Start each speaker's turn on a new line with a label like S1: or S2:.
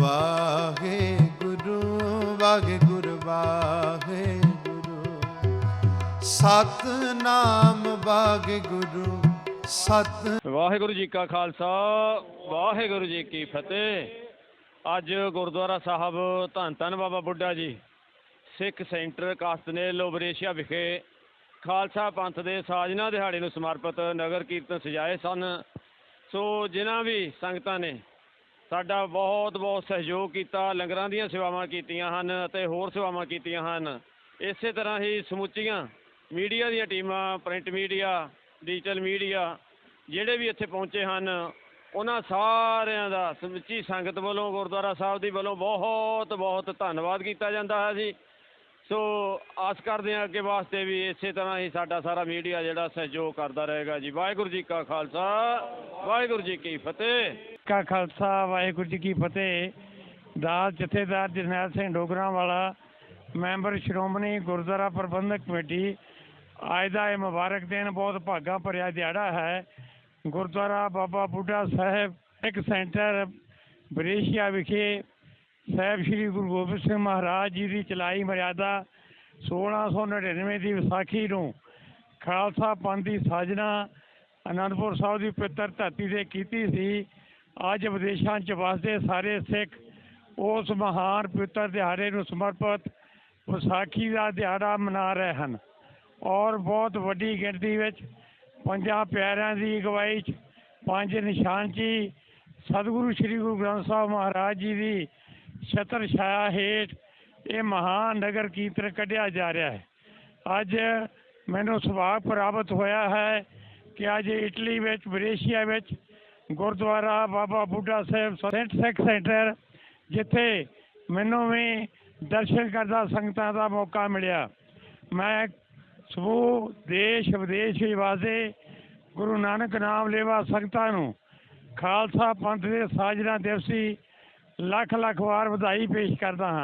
S1: ਵਾਹਿਗੁਰੂ ਵਾਹਿਗੁਰੂ ਵਾਹਿਗੁਰੂ। ਸਤਨਾਮ ਵਾਹਿਗੁਰੂ, ਸਤ
S2: ਵਾਹਿਗੁਰੂ ਜੀ ਕਾ ਖਾਲਸਾ, ਵਾਹਿਗੁਰੂ ਜੀ ਕੀ ਫਤਿਹ। ਅੱਜ ਗੁਰਦੁਆਰਾ ਸਾਹਿਬ ਧੰਨ ਧੰਨ ਬਾਬਾ ਬੁੱਢਾ ਜੀ, ਸਿੱਖ ਸੈਂਟਰ ਕਾਸਤਨੇਲ ਓਬਰੇਸ਼ੀਆ ਵਿਖੇ ਖਾਲਸਾ ਪੰਥ ਦੇ ਸਾਜਨਾ ਦਿਹਾੜੇ ਨੂੰ ਸਮਰਪਿਤ ਨਗਰ ਕੀਰਤਨ ਸਜਾਏ ਸਨ। ਸੋ ਜਿਨ੍ਹਾਂ ਵੀ ਸੰਗਤਾਂ ਨੇ ਸਾਡਾ ਬਹੁਤ ਬਹੁਤ ਸਹਿਯੋਗ ਕੀਤਾ, ਲੰਗਰਾਂ ਦੀਆਂ ਸੇਵਾਵਾਂ ਕੀਤੀਆਂ ਹਨ ਅਤੇ ਹੋਰ ਸੇਵਾਵਾਂ ਕੀਤੀਆਂ ਹਨ। ਇਸੇ ਤਰ੍ਹਾਂ ਹੀ ਸਮੁੱਚੀਆਂ ਮੀਡੀਆ ਦੀਆਂ ਟੀਮਾਂ, ਪ੍ਰਿੰਟ ਮੀਡੀਆ, ਡਿਜੀਟਲ ਮੀਡੀਆ, ਜਿਹੜੇ ਵੀ ਇੱਥੇ ਪਹੁੰਚੇ ਹਨ, ਉਹਨਾਂ ਸਾਰਿਆਂ ਦਾ ਸਮੁੱਚੀ ਸੰਗਤ ਵੱਲੋਂ, ਗੁਰਦੁਆਰਾ ਸਾਹਿਬ ਦੀ ਵੱਲੋਂ ਬਹੁਤ ਬਹੁਤ ਧੰਨਵਾਦ ਕੀਤਾ ਜਾਂਦਾ ਹੈ ਜੀ। ਸੋ ਆਸ ਕਰਦੇ ਹਾਂ ਅੱਗੇ ਵਾਸਤੇ ਵੀ ਇਸੇ ਤਰ੍ਹਾਂ ਹੀ ਸਾਡਾ ਸਾਰਾ ਮੀਡੀਆ ਜਿਹੜਾ ਸਹਿਯੋਗ ਕਰਦਾ ਰਹੇਗਾ ਜੀ। ਵਾਹਿਗੁਰੂ ਜੀ ਕਾ ਖਾਲਸਾ, ਵਾਹਿਗੁਰੂ ਜੀ ਕੀ ਫਤਿਹ।
S3: ਕਾ ਖਾਲਸਾ, ਵਾਹਿਗੁਰੂ ਜੀ ਕੀ ਫਤਿਹ। ਦਾਸ, ਜਥੇਦਾਰ ਜਰਨੈਲ ਸਿੰਘ ਡੋਗਰਾਂ ਵਾਲਾ ਮੈਂਬਰ ਸ਼੍ਰੋਮਣੀ ਗੁਰਦੁਆਰਾ ਪ੍ਰਬੰਧਕ ਕਮੇਟੀ। ਅੱਜ ਦਾ ਇਹ ਮੁਬਾਰਕ ਦਿਨ ਬਹੁਤ ਭਾਗਾ ਭਰਿਆ ਦਿਹਾੜਾ ਹੈ। ਗੁਰਦੁਆਰਾ ਬਾਬਾ ਬੁੱਢਾ ਸਾਹਿਬ ਇੱਕ ਸੈਂਟਰ ਬਰੇਸ਼ੀਆ ਵਿਖੇ ਸਾਹਿਬ ਸ੍ਰੀ ਗੁਰੂ ਗੋਬਿੰਦ ਸਿੰਘ ਮਹਾਰਾਜ ਜੀ ਦੀ ਚਲਾਈ ਮਰਿਆਦਾ 1699 ਦੀ ਵਿਸਾਖੀ ਨੂੰ ਖਾਲਸਾ ਪੰਥ ਦੀ ਸਾਜਨਾ ਅਨੰਦਪੁਰ ਸਾਹਿਬ ਦੀ ਪਿੱਤਰ ਧਰਤੀ ਤੇ ਕੀਤੀ ਸੀ। ਅੱਜ ਵਿਦੇਸ਼ਾਂ 'ਚ ਵਸਦੇ ਸਾਰੇ ਸਿੱਖ ਉਸ ਮਹਾਨ ਪਵਿੱਤਰ ਦਿਹਾੜੇ ਨੂੰ ਸਮਰਪਿਤ ਵਿਸਾਖੀ ਦਾ ਦਿਹਾੜਾ ਮਨਾ ਰਹੇ ਹਨ ਔਰ ਬਹੁਤ ਵੱਡੀ ਗਿਣਤੀ ਵਿੱਚ ਪੰਜਾਂ ਪਿਆਰਿਆਂ ਦੀ ਅਗਵਾਈ 'ਚ ਪੰਜ ਨਿਸ਼ਾਨ 'ਚ ਹੀ ਸਤਿਗੁਰੂ ਸ੍ਰੀ ਗੁਰੂ ਗ੍ਰੰਥ ਸਾਹਿਬ ਮਹਾਰਾਜ ਜੀ ਦੀ ਛਤਰ ਛਾਇਆ ਹੇਠ ਇਹ ਮਹਾਨ ਨਗਰ ਕੀਰਤਨ ਕੱਢਿਆ ਜਾ ਰਿਹਾ ਹੈ। ਅੱਜ ਮੈਨੂੰ ਸੁਭਾਗ ਪ੍ਰਾਪਤ ਹੋਇਆ ਹੈ ਕਿ ਅੱਜ ਇਟਲੀ ਵਿੱਚ ਬਰੇਸ਼ੀਆ ਵਿੱਚ ਗੁਰਦੁਆਰਾ ਬਾਬਾ ਬੁੱਢਾ ਸਾਹਿਬ ਸੈਂਟ ਸਿੱਖ ਸੈਂਟਰ, ਜਿੱਥੇ ਮੈਨੂੰ ਵੀ ਦਰਸ਼ਨ ਕਰਦਾ ਸੰਗਤਾਂ ਦਾ ਮੌਕਾ ਮਿਲਿਆ। ਮੈਂ ਸਮੂਹ ਦੇਸ਼ ਵਿਦੇਸ਼ ਵਾਸਤੇ ਗੁਰੂ ਨਾਨਕ ਨਾਮ ਲੇਵਾ ਸੰਗਤਾਂ ਨੂੰ ਖਾਲਸਾ ਪੰਥ ਦੇ ਸਾਜਨਾ ਦਿਵਸੀ ਲੱਖ ਲੱਖ ਵਾਰ ਵਧਾਈ ਪੇਸ਼ ਕਰਦਾ ਹਾਂ।